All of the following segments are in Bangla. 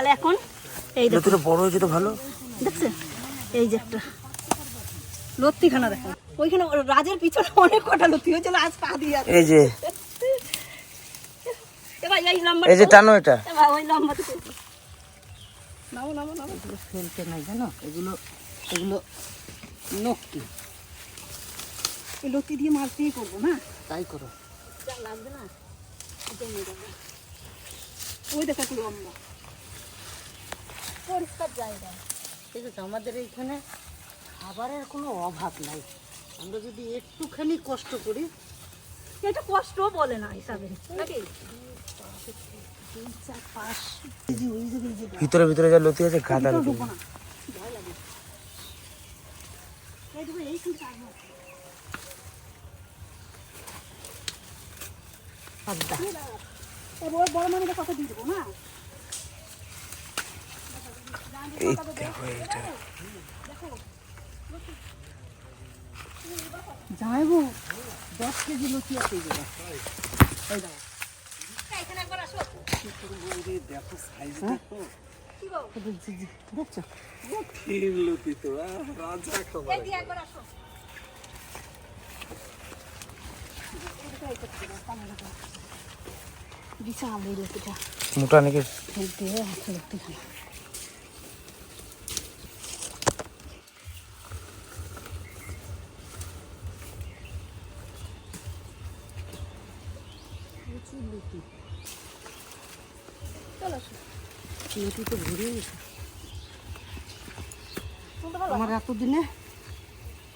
তাহলে এখন এই দেখুন বড় হয়েছে তো ভালো। দেখছেন এই যে একটা লত্তিখানা দেখেন ওইখানে রাজের পিছনে অনেক কটা লত্তি হয়েছিল আজ পা দিয়ে এই যে। এবার এই যে টানো এটা। ওই লম্বা নামো নামো নামো। ফেলতে নাই জানো? এগুলো এগুলো নক্কি। এই লত্তি দিয়ে মাছ দিয়ে করব না? তাই করো। লাগবে না ওই দেখো লম্বা। পরিষ্কার জায়গা। ঠিক আছে আমাদের এইখানে খাবারের কোনো অভাব নাই। আমরা যদি একটুখানি কষ্ট করি এটা কষ্টও বলে না হিসাবে। ভিতরে ভিতরে যা লতি আছে গাদা লতি। বড় বড় মানুষের কথা দিয়ে দেবো না? এই দেখো এইটা। যাইবো দশ কেজি লতি আছে এগুলো এখানে একবার আসো দেখো সাইজ বিশাল লতিটা। মোটা নাকি? লতি তো পারো আমার এতদিনে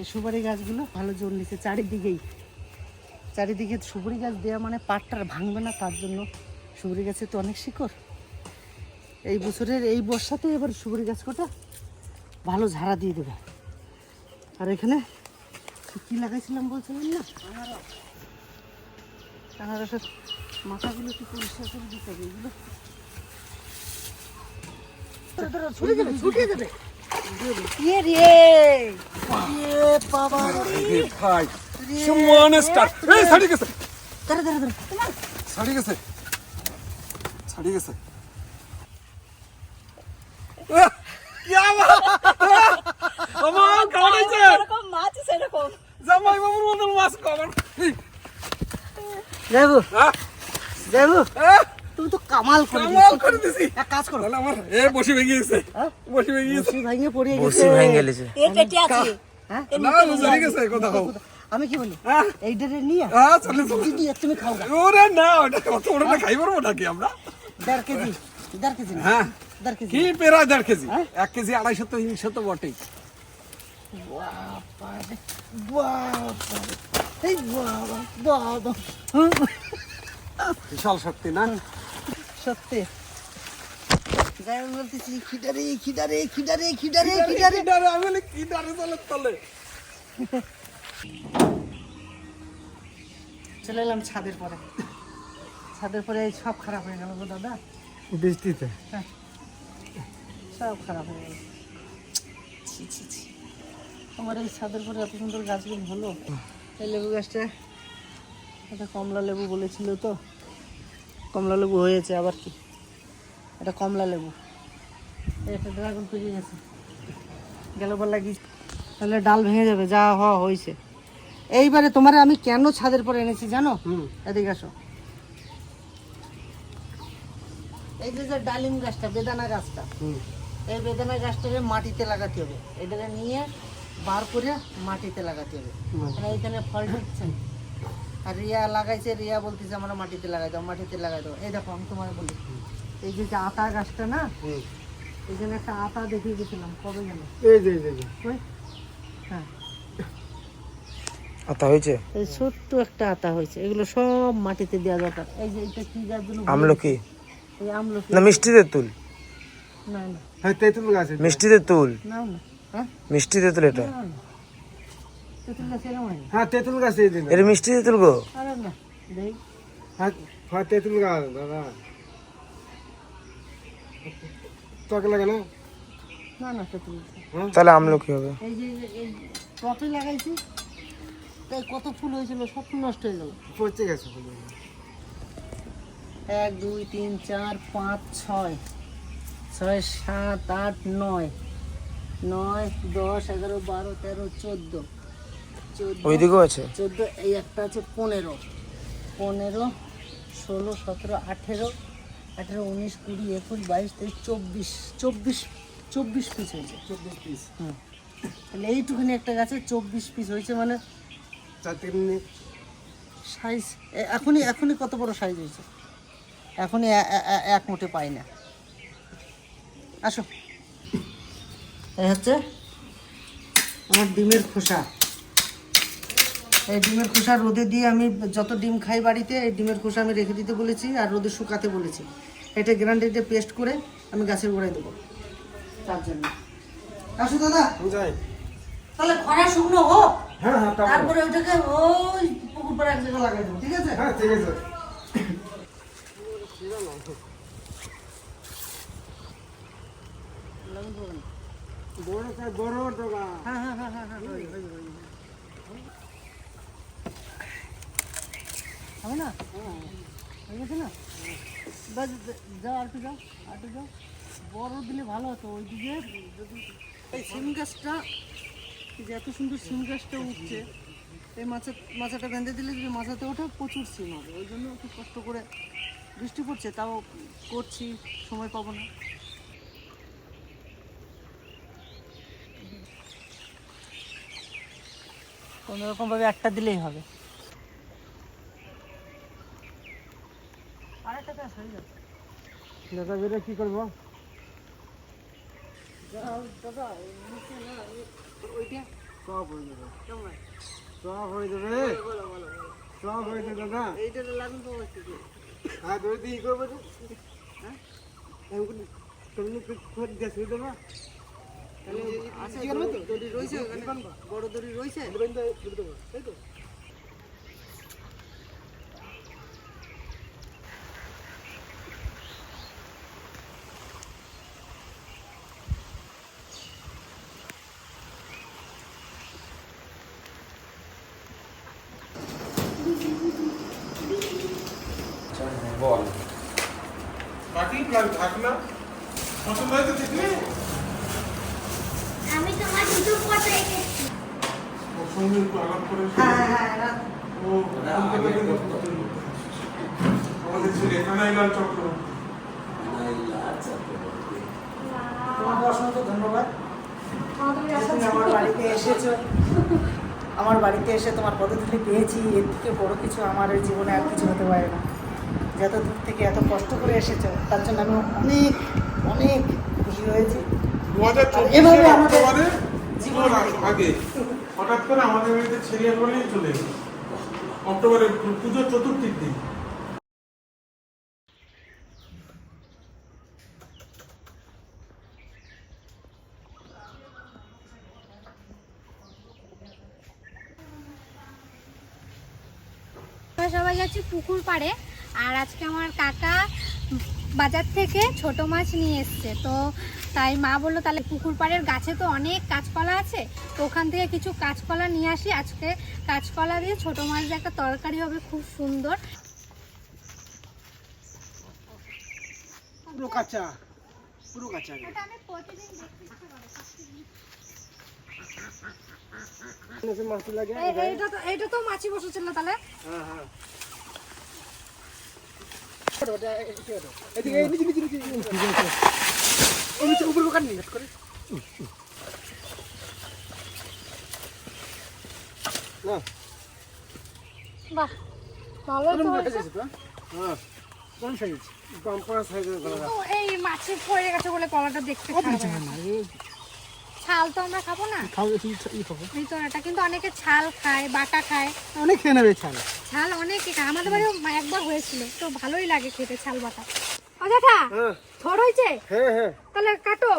এই সুপারি গাছগুলো ভালো জোর নিচ্ছে চারিদিকেই। চারিদিকে সুপারি গাছ দেওয়া মানে পাটটা আর ভাঙবে না তার জন্য সুপারি গাছে তো অনেক শিকড়। এই বছরের এই বর্ষাতে এবার সুপারি গাছ কটা ভালো ঝাড়া দিয়ে দেবে। আর এখানে কি লাগাইছিলাম বলছিলাম না? আনারসের মাথাগুলো একটু পরিষ্কার করে দিতে হবে এগুলো জামাই বাবুর মতন মাছ যাব হ্যাঁ? যাব হ্যাঁ? তুমি তো কামাল করে কামাল করে দিছি। এক কাজ করো। আমার এ বসে ভেঙে গেছে। হ্যাঁ? বসে ভেঙে গেছে। বসি ভাঙিয়ে পড়ে গেছে। বসি ভেঙে গেলেছে। এ পেটে আছে। হ্যাঁ? না বুঝে গেছে কথা কও আমি কি বলি? হ্যাঁ। এই ডেরে নিয়ে। হ্যাঁ চলে চলে। দিদি তুমি খাও গা। ওরে না ওটা অত ওটা খাই পারব নাকি আমরা? দেড় কেজি। দেড় কেজি হ্যাঁ। দেড় কেজি। কি পেরা দেড় কেজি? হ্যাঁ? এক কেজি আড়াইশো তো তিনশো তো বটেই। বিশাল শক্তি না? সত্যি। যাই আমি বলতেছি খিদারে খিদারে খিদারে খিদারে খিদারে ডারে আমি বলি কি ডারে চলে তলে। চলে এলাম ছাদের পরে। ছাদের পরে সব খারাপ হয়ে গেল গো দাদা। বৃষ্টিতে? সব খারাপ হয়ে গেল। ছি ছি ছি। আমার এই ছাদের পরে এত সুন্দর গাছগুলো হলো। এই লেবু গাছটা এটা কমলা লেবু বলেছিল তো। কমলা লেবু হয়েছে আবার কি? এটা কমলা লেবু। একটা ড্রাগন পেরিয়ে গেছে। গেলবার লাগিয়েছে তাহলে ডাল ভেঙে যাবে যা হওয়া হয়েছে এইবারে তোমারে আমি কেন ছাদের পরে এনেছি জানো? এদিকে আসো। এই যে যে ডালিম গাছটা বেদানা গাছটা এই বেদানা গাছটাকে মাটিতে লাগাতে হবে এটাকে নিয়ে বার করে মাটিতে লাগাতে হবে। মানে এইখানে ফল ঢুকছে আর রিয়া লাগাইছে রিয়া বলতেছে আমরা মাটিতে লাগাই দাও মাটিতে লাগাই দাও। এই দেখো আমি তোমার বলি এই যে আতা গাছটা না এখানে একটা আতা দেখিয়ে গেছিলাম কবে গেল এই যে এই হ্যাঁ। আতা হয়েছে? এই ছোট্ট একটা আতা হয়েছে এগুলো সব মাটিতে দেওয়া দরকার। এই যে এটা কি গাছ যেন আমলকি। এই আমলকি। না মিষ্টিতে তুল। না না। হ্যাঁ তেঁতুল গাছ মিষ্টিতে তুল। না না হ্যাঁ। মিষ্টিতে তুল এটা না না তেঁতুল গাছ এরকম হয় হ্যাঁ তেঁতুল গাছ এই দিন। এটা মিষ্টিতে তুল গো? আরে না দেখ হ্যাঁ হ্যাঁ তেঁতুল গাছ দাদা। তোকে লাগে না? না না তেঁতুল গাছ। তাহলে আমলকি হবে। এই যে টপে লাগাইছি তাই কত ফুল হয়েছিল সব নষ্ট হয়ে গেল। পচে গেছে এক দুই তিন চার পাঁচ ছয়। ছয় সাত আট নয়। নয় দশ এগারো বারো তেরো চোদ্দ। ওইদিকেও আছে? চোদ্দ এই একটা আছে পনেরো। পনেরো ষোলো সতেরো আঠেরো আঠেরো উনিশ কুড়ি একুশ বাইশ তেইশ চব্বিশ চব্বিশ চব্বিশ পিস হয়েছে চব্বিশ পিস হুম। তাহলে এইটুখানি একটা গাছে চব্বিশ পিস হয়েছে মানে সাইজ এখনই এখনই কত বড় সাইজ হয়েছে? এখনই এক মুঠে পাই না। আসো। এই হচ্ছে আমার ডিমের খোসা। এই ডিমের খোসা রোদে দিয়ে আমি যত ডিম খাই বাড়িতে এই ডিমের খোসা আমি রেখে দিতে বলেছি আর রোদে শুকাতে বলেছি। এটা গ্রান্ডিতে পেস্ট করে আমি গাছের গোড়ায় দেবো। তার জন্য। আসো দাদা। তাহলে খরা শুকনো হোক হ্যাঁ হ্যাঁ তারপরে ওইটাকে ওই পুকুর পাড়ে এক জায়গায় লাগাই দেবো ঠিক আছে? হ্যাঁ ঠিক আছে। বড় বড় টাকা হ্যাঁ হ্যাঁ হ্যাঁ হ্যাঁ হ্যাঁ হয়ে যাবে, হয়ে যাবে। হবে না? হয়ে গেছে না? বাস, যাও আর একটু যাও আর একটু যাও বড় দিলে ভালো হতো ওইদিকে যদি এই সিম গাছটা যে এত সুন্দর সিম গাছটা উঠছে এই মাছা মাচাটা বেঁধে দিলে যদি মাচাতে ওঠে প্রচুর সিম হবে। ওই জন্য একটু কষ্ট করে বৃষ্টি পড়ছে তাও করছি সময় পাবো না। কোনো রকম ভাবে একটা দিলেই হবে আরেকটা ব্যাস হয়ে যাবে দাদা বেরে কি করব? সব হয়ে যাবে। সব হয়ে যাবে। সব হয়ে যাবে দাদা? এইটা লাগুন তো। হ্যাঁ? ধরে দিয়ে করব? হ্যাঁ তুমি রয়েছে বড় দড়ি রয়েছে? তাই তো। বাকি প্ল্যান থাক না। পছন্দ হয়েছে দেখলে? আমি তোমার দুটো ফটো এঁকেছি। ওর সঙ্গে একটু আলাপ করে হ্যাঁ হ্যাঁ হ্যাঁ ও আমাদের ছেলে কানাইলাল চক্র। তোমাকে অসংখ্য ধন্যবাদ। আমার বাড়িতে এসেছ। আমার বাড়িতে এসে তোমার পদধূলি পেয়েছি। এর থেকে বড় কিছু আমার এই জীবনে আর কিছু হতে পারে না। যত দূর থেকে এত কষ্ট করে এসেছ তার জন্য আমি অনেক অনেক খুশি হয়েছি। এভাবে আমাদের জীবন আগে। হঠাৎ করে আমাদের বাড়িতে ছেলে বলেই চলে এলো। অক্টোবরে পুজোর চতুর্থীর দিন। সবাই যাচ্ছি পুকুর পাড়ে। আর আজকে আমার কাকা বাজার থেকে ছোট মাছ নিয়ে এসছে। তো তাই মা বলল তাহলে পুকুর পাড়ের গাছে তো অনেক কাঁচকলা আছে তো ওখান থেকে কিছু কাঁচকলা নিয়ে আসি। আজকে কাঁচকলা দিয়ে ছোট মাছ দিয়ে একটা তরকারি হবে খুব সুন্দর। পুরো কাঁচা পুরো কাঁচা এইটা তো মাছি বসেছিল তাহলে? হ্যাঁ হ্যাঁ এদিকে এই নিচে নিচে নিচে ঠিক আছে ও নিচে উপরে কাট নি করে না বাহ ভালো তো হয়েছে। হ্যাঁ। কোন সাইজ পাম্পার সাইজের গলা এই মাছি পড়ে গেছে বলে কলাটা দেখতে খারাপ লাগে। ছাল তো আমরা খাব না। খাও একটু ই খাব। কিন্তু অনেকে ছাল খায় বাটা খায়। অনেক খেয়ে নেবে ছাড়া ছাল অনেকে খায়। আমাদের বাড়িও একবার হয়েছিল তো ভালোই লাগে খেতে ছাল বাটা। অযথা হ্যাঁ। থর হয়েছে? হ্যাঁ হ্যাঁ। তাহলে কাটো।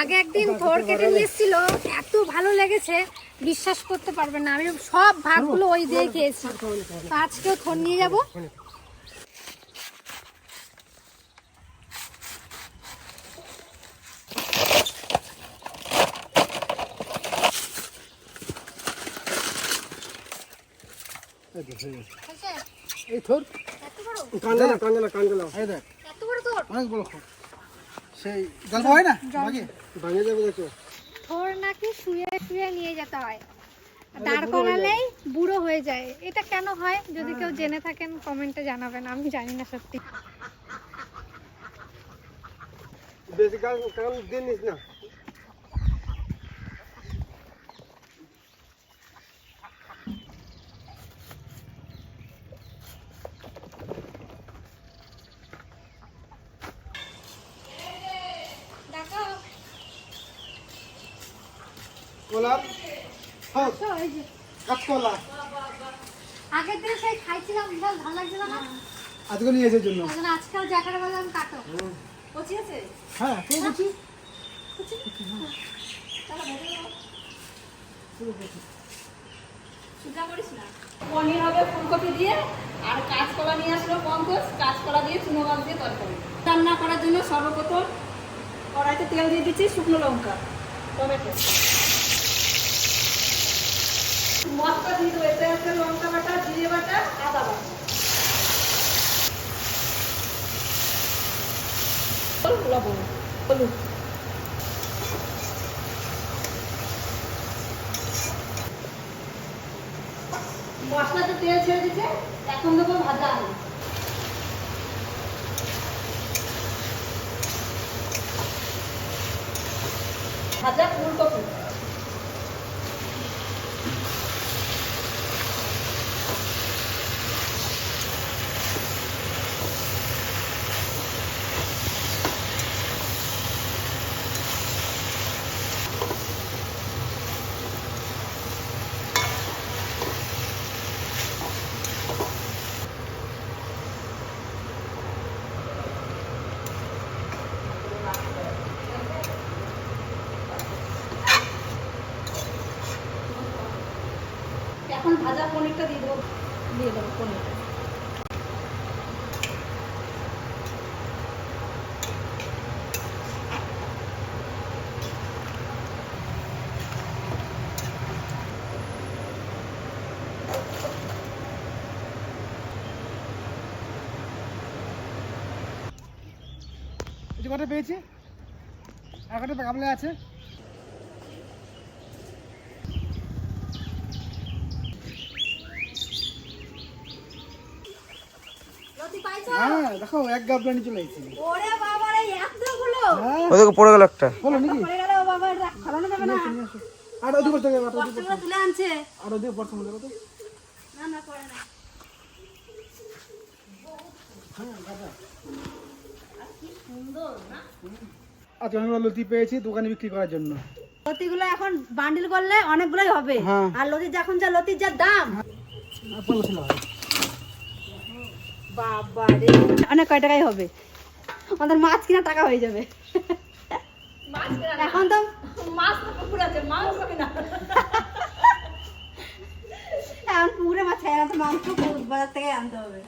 আগে একদিন থর কেটে নিয়ে এসেছিল এত ভালো লেগেছে বিশ্বাস করতে পারবে না। আমি সব ভাগগুলো ওই দিয়ে খেয়েছি। তো আজকেও থর নিয়ে যাব। এই থোর। এত বড়? কাঞ্জনা কাঞ্জনা কাঞ্জনা এই দেখ। এত বড় তোর অনেক বড় খোপ সেই গল্প হয় না? বাগে। ভাঙে যাবে দেখো। থোর নাকি শুয়ে শুয়ে নিয়ে যেতে হয়। দাঁড় করালেই বুড়ো হয়ে যায়। এটা কেন হয়? যদি কেউ জেনে থাকেন কমেন্টে জানাবেন। আমি জানি না সত্যি। বেশি কাল কাল দিন না দেখো গোলাপ হ্যাঁ তো এই যে কাঁচকলা আগের দিন সেই খাইছিলাম বিশাল ভালো লাগছিল না? আজকে নিয়ে এসের জন্য। আজকাল জ্যাকেট কাটো। কচি আছে? হ্যাঁ বলছি পনির হবে ফুলকপি দিয়ে আর কাঁচকলা নিয়ে আসলো পঙ্কজ কাঁচকলা দিয়ে চুনো মাছ দিয়ে তরকারি। রান্না করার জন্য সর্বপ্রথম কড়াইতে তেল দিয়ে দিচ্ছি শুকনো লঙ্কা টমেটো মশলা দিয়ে দেবো এতে আছে লঙ্কা বাটা জিরে বাটা আদা বাটা তেল ছেড়ে দিচ্ছে এখন দেবো ভাজা আলু। ভাজা ফুলকপি এখন ভাজা পনিরটা দিয়ে দেবো। দিয়ে দেবো পনিরটা কটা পেয়েছি? কটা গামলা আছে। হ্যাঁ দেখো এক গাবলা চলে এসেছি। ওরে বাবা রে এতগুলো! হ্যাঁ। ওদেরকে পড়ে গেল একটা। বলো নাকি? পড়ে গেল বাবা এটা ফলানো যাবে না। আর ওদিকে বসতে হবে আর ওদিকে কষ্টগুলো তুলে আনছে। আর ওদিকে বসতে হবে তো। না না পড়ে না। আচ্ছা অনেকগুলো লতি পেয়েছি দোকানে বিক্রি করার জন্য। লতিগুলো এখন বান্ডিল করলে অনেকগুলোই হবে। হ্যাঁ। আর লতির যখন যা লতির যা দাম আর পনেরো ছিল হবে বাবা রে অনেক কয় টাকাই হবে? আমাদের মাছ কিনা টাকা হয়ে যাবে। এখন তো মাছ তো পুকুর আছে মাংস কিনা? এখন পুকুরে মাছ খাই না তো মাংস বাজার থেকে আনতে হবে।